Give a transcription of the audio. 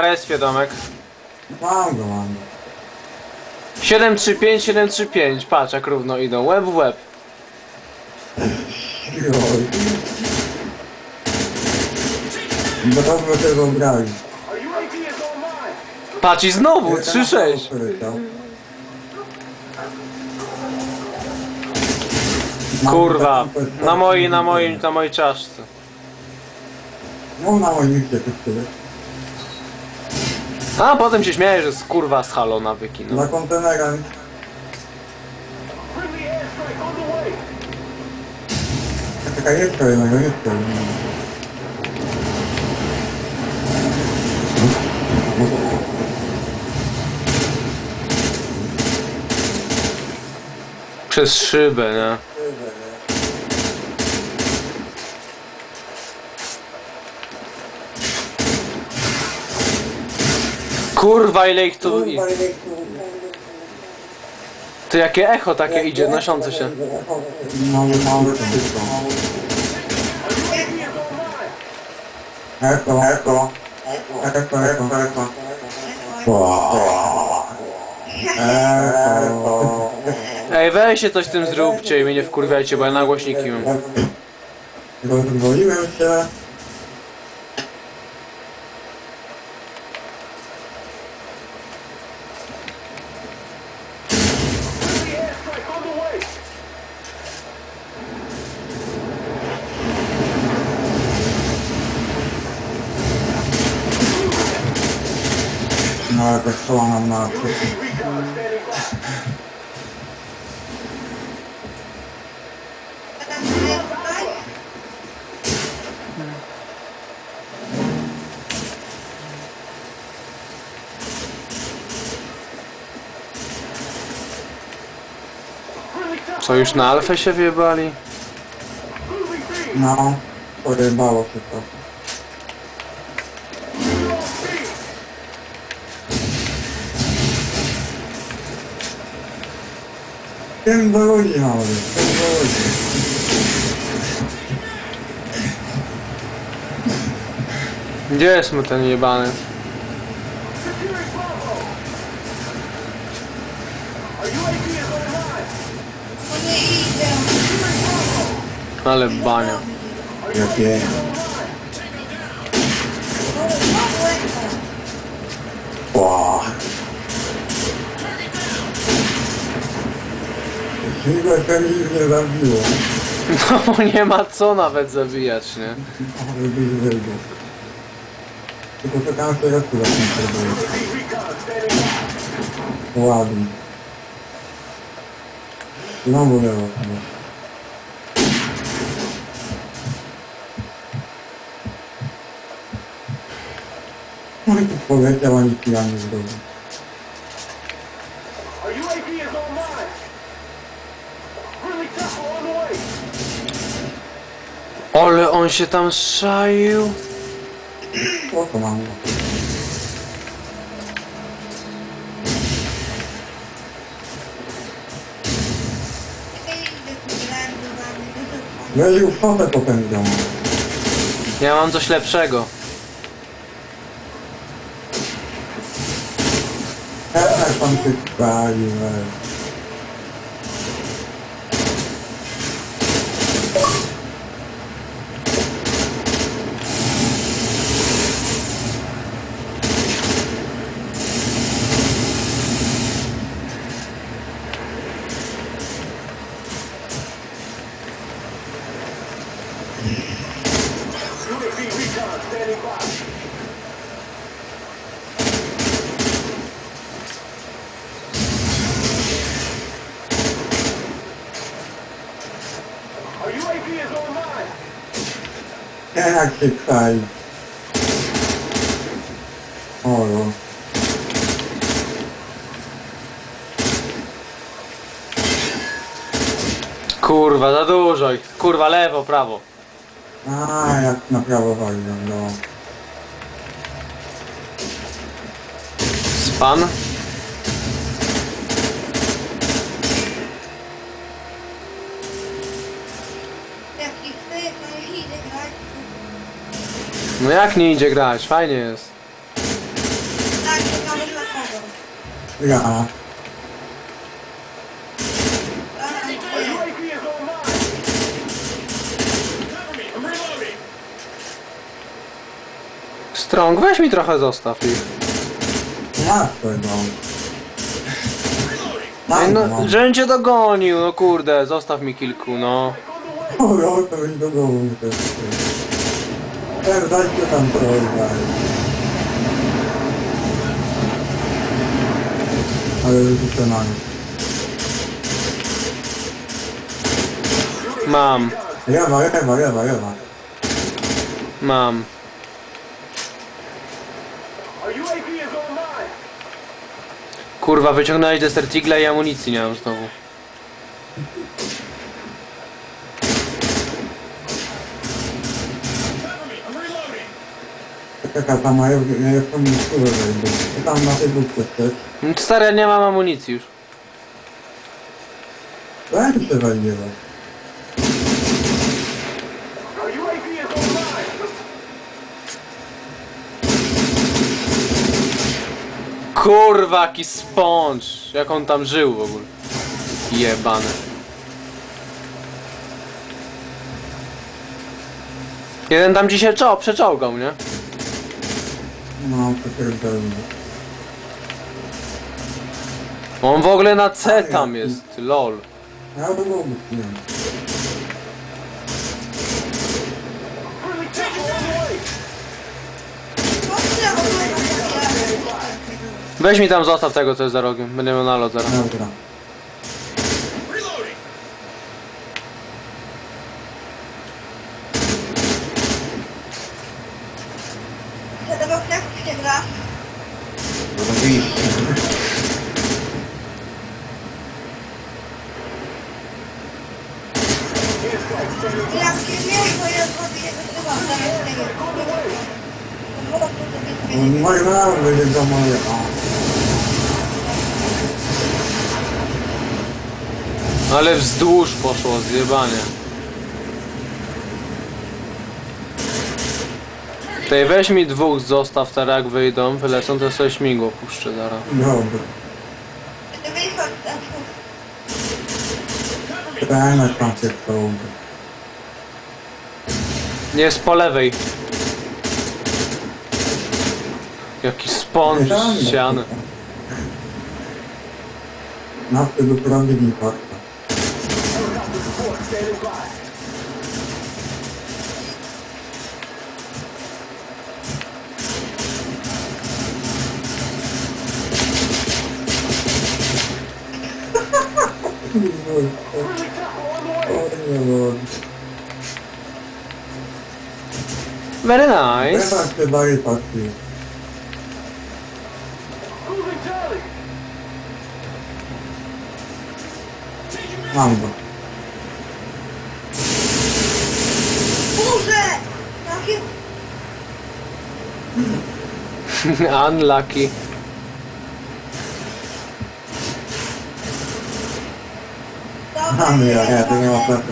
respie domek. Mam go, mam go. 735, 735, patrz jak równo idą, łeb w łeb. Oj. Bo to by tego brali. Patrz i znowu, 3-6. Kurwa, na mojej, na moim, na mojej czaszce. No na moim liście to tyle. A potem się śmieje, że z kurwa z halo nawyki, no. Za kontenerem. Czekaj, jeszcze jednego, jeszcze jednego. Przez szybę, nie? Kurwa ile ich tu... i- To jakie echo takie idzie, noszące się. Mamy, mamy wszystko. Eko, eko. Eko, eko, eko. Ej, weźcie coś z tym zróbcie i mnie nie wkurwiajcie, bo ja na głośniki mam. Rozwoliłem się. No jakaś szła nam na Co, już na alfę się wjebali? No, pojebało się to. Tym do ludzi mały, tym do ludzi. Gdzie jest mu ten jebany? Ale bania. Wow. Chyba to nic nie zabiło. No bo nie ma co nawet zabijać, nie? Ale byś wyjdzie. Tylko czekałem jeszcze raz tu zacząć. Ładnie. Znowu lewo chyba. No i tu poleciał, ani kija nie zrobił. Our UAV is online. Really tough on the Ale on się tam szaił. O to mam. Fotę potem w domu. Ja mam coś lepszego. Jak pan się spalił, ej. Jak się spalił. O, no. Kurwa, za dużo ich. Kurwa, lewo, prawo. A, jak na prawo waliłem, no. Span? Chwyt, no i idę grać. No jak nie idzie grać? Fajnie jest. I'm reloading. Strong, weź mi trochę zostaw ich. Ja. Ej, Tak, no, no. żebym cię dogonił, no kurde, zostaw mi kilku, no. Do głowy też. Tam trochę. Ale rzucę na nie. Mam, Jawa, jawa, jawa, jawa. mam. Our UAV is online. Kurwa, wyciągnąłeś Desert Eagle i amunicji nie mam znowu. Czeka tam, a ja ja jestem na skórę wejdę. Tam na tej budce chcesz. Mm, Stary, ja nie mam amunicji już. Our UAV is online. Kurwa, jaki sponge. Jak on tam żył w ogóle. Jebany. Jeden tam się czo, przeczołgał, nie? No, to pierdolę. On w ogóle na C tam jest, lol. Ja bym mógł, nie Weź mi tam zostaw tego, co jest za rogiem. Będę miał nalot zaraz. Dobra. Reloading. Tego jak się gra? Oczywiście. Po prostu to jest No, Moje małe będzie do moje. O. Ale wzdłuż poszło, zjebanie. Tej weź mi dwóch zostaw teraz jak wyjdą, wylecą, to sobie śmigło puszczę zaraz. Dobra. To wychodź tam. Szansę w czołgu. Jest po lewej. Jaki z ściany. Na wtedy prawdziwi fakta. Support standing by. Go. Burze! Takie... Unlucky. Dobra, Mamy, ja, ja, to nie ma nie,